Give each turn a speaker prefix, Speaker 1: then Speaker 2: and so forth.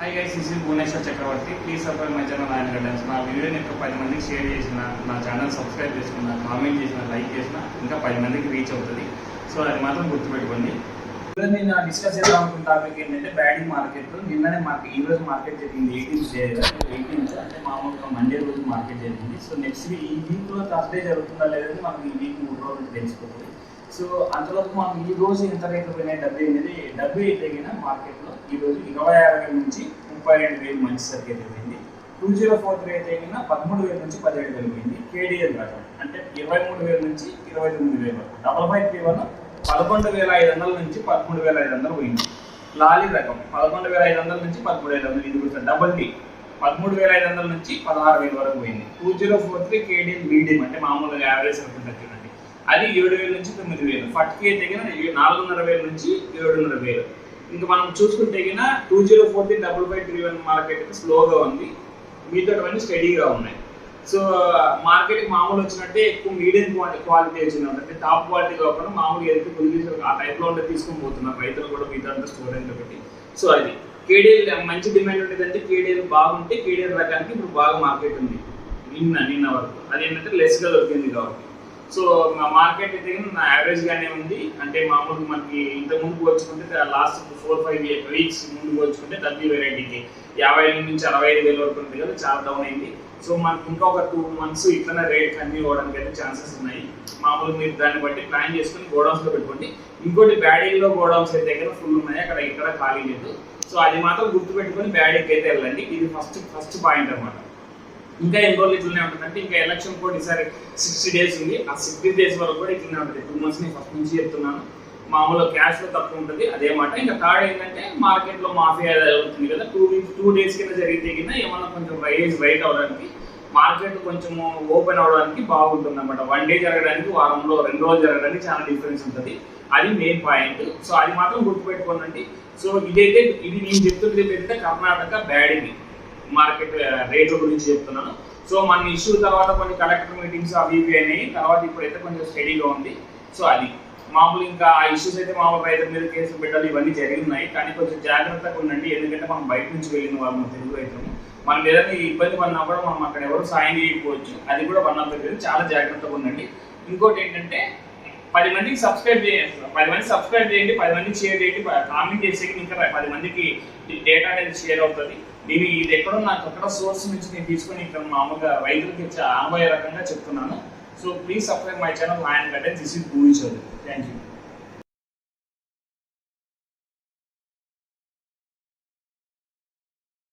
Speaker 1: Hi guys this is Bhuvaneswar Chakravarthi please subscribe my channel ఆయన గడ్డన్స్ నా వీడియోని ఇంకా పది మందికి షేర్ చేసిన నా ఛానల్ సబ్స్క్రైబ్ చేసుకున్న కామెంట్ చేసిన లైక్ చేసిన ఇంకా పది మందికి రీచ్ అవుతుంది. సో అది మాత్రం గుర్తుపెట్టుకోండి. ఇప్పుడు నేను డిస్కస్ చేద్దాం అనుకున్న టాపిక్ ఏంటంటే బ్యాడింగ్ మార్కెట్ నిన్ననే మార్కెట్ ఈ రోజు మార్కెట్ జరిగింది ఎయిటీన్త్ డే ఎయిటీన్త్ అంటే మామూలుగా మండే రోజు మార్కెట్ జరిగింది. సో నెక్స్ట్ ఈ వీక్లో థర్స్డే జరుగుతుందా లేదని మనకి ఈ వీక్ మూడు రోజులు తెలిసిపోతుంది. సో అంతవరకు మనం ఈ రోజు ఎంత రేట్లు పోయినాయి డబ్బు అనేది డబ్బు తగిన మార్కెట్లో ఈ రోజు ఇరవై ఆరు వేల నుంచి ముప్పై రెండు వేలు మంచి సరికి అయితే టూ జీరో ఫోర్ త్రీ అయితే పదమూడు వేల నుంచి పదిహేడు వేలు పోయింది. కేడిఎల్ రకం అంటే ఇరవై మూడు వేల నుంచి ఇరవై తొమ్మిది వేలు వరకు. డబల్ ఫైవ్ త్రీ పదకొండు వేల ఐదు వందల నుంచి పదమూడు వేల ఐదు వందలు పోయింది. లాలీ రకం. పదకొండు వేల ఐదు వందల నుంచి పదమూడు ఐదు వందలు. ఇది కూడా డబల్ డి పదమూడు వేల ఐదు వందల నుంచి పదహారు వేల వరకు పోయింది. టూ జీరో ఫోర్ త్రీ కేడిఎల్ మీడియం అంటే మామూలుగా యావరేజ్ రకం అది ఏడు వేల నుంచి తొమ్మిది వేలు. ఫట్కి తగిన నాలుగున్నర వేల నుంచి ఏడున్నర వేలు. ఇంకా మనం చూసుకుంటే గిన two zero four three double five three one market స్లోగా ఉంది. మీతో అవన్నీ స్టడీగా ఉన్నాయి. సో మార్కెట్ మామూలు వచ్చినట్టే ఎక్కువ మీడియం క్వాలిటీ వచ్చినట్టు అంటే టాప్ క్వాలిటీ కాకుండా మామూలుగా ఎక్కువ పొజిషన్ ఆ టైప్లో ఉంటే తీసుకొని పోతున్నారు రైతులు కూడా మిగతా అంతా స్టోరేజ్ ఒకటి సో అది. కేడీఎల్ మంచి డిమాండ్ ఉండేదంటే కేడీఎల్ బాగుంటే కేడీఎల్ రకానికి ఇప్పుడు బాగా మార్కెట్ ఉంది. నిన్న నిన్న వరకు. అది ఏంటంటే లెస్గా దొరికింది కాబట్టి. సో మా మార్కెట్ అయితే నా యావరేజ్ గానే ఉంది. అంటే మామూలుగా మనకి ఇంత ముందు పోల్చుకుంటే లాస్ట్ ఫోర్ ఫైవ్ వీక్స్ ముందు పోల్చుకుంటే డబ్బీ వెరైటీకి యాభై ఐదు నుంచి అరవై ఐదు వేల వరకు ఉంది కదా చాలా డౌన్ అయింది. సో మనకి ఇంకా ఒక టూ మంత్స్ ఇట్లనే రేట్ కంటిన్యూ అవ్వడానికి అయితే ఛాన్సెస్ ఉన్నాయి. మామూలుగా మీరు దాన్ని బట్టి ప్లాన్ చేసుకుని గోడౌన్స్లో పెట్టుకోండి. ఇంకోటి బ్యాడీలో గోడౌన్స్ అయితే దగ్గర ఫుల్ ఉన్నాయి? అక్కడ ఇక్కడ ఖాళీ లేదు. సో అది మాత్రం గుర్తు పెట్టుకుని బ్యాడింగ్ అయితే వెళ్ళండి. ఇది ఫస్ట్ ఫస్ట్ పాయింట్ అనమాట ఇంకా ఎన్ని రోజులు ఇట్లనే ఉంటుందంటే ఇంకా ఎలక్షన్ కూడా ఈసారి సిక్స్టీ డేస్ ఉంది. ఆ సిక్స్టీ డేస్ వరకు కూడా ఇట్లనే ఉంటుంది. టూ మంత్స్ నేను ఫస్ట్ నుంచి చెప్తున్నాను. మామూలుగా క్యాష్లో తక్కువ ఉంటుంది. అదే మాట. ఇంకా థర్డ్ ఏంటంటే మార్కెట్లో మాఫియా అవుతుంది కదా. టూ వీక్స్ టూ డేస్ కింద జరిగితే కింద ఏమన్నా కొంచెం రైజ్ రైట్ అవడానికి మార్కెట్ కొంచెం ఓపెన్ అవడానికి బాగుంటుంది అనమాట వన్ డే జరగడానికి వారంలో రెండు రోజులు జరగడానికి చాలా డిఫరెన్స్ ఉంటుంది. అది మెయిన్ పాయింట్ సో అది మాత్రం గుర్తుపెట్టుకోనండి. సో ఇదైతే ఇది నేను చెప్తున్నది ఏంటంటే కర్ణాటక బ్యాడింగ్ మార్కెట్ రేట్ల uh, గురించి చెప్తున్నాను. సో మన ఇష్యూ తర్వాత కొన్ని కలెక్టర్ మీటింగ్స్ అవి ఇవి అయినాయి. తర్వాత ఇప్పుడైతే కొంచెం స్టడీగా ఉంది. సో అది. మామూలు ఇంకా ఆ ఇష్యూస్ అయితే మామూలు రైతుల మీద కేసులు పెట్టాలి ఇవన్నీ జరిగినాయి. కానీ కొంచెం జాగ్రత్తగా ఉండండి. ఎందుకంటే మనం బయట నుంచి వెళ్ళిన వాళ్ళు మన తెలుగు రైతులు. మనం ఏదైనా ఇబ్బంది పడినా కూడా మనం అక్కడ ఎవరు సాయం చేయకపోవచ్చు. అది కూడా వన్ ఆఫ్ ద చాలా జాగ్రత్తగా ఉండండి. ఇంకోటి ఏంటంటే పది మందికి సబ్స్క్రైబ్ చేయండి పది మంది సబ్స్క్రైబ్ చేయండి పది మందికి షేర్ చేయండి కామెంట్ చేసే ఇంకా పది మందికి డేటా అనేది షేర్ అవుతుంది. నేను ఇది ఎక్కడో నాకు ఎక్కడ సోర్స్ నుంచి నేను తీసుకొని ఇక్కడ మామూలుగా రైతులకి అనుభవ రకంగా చెప్తున్నాను. So please subscribe my channel lion గడ్డెన్ this is Bhoomi Chowdary thank you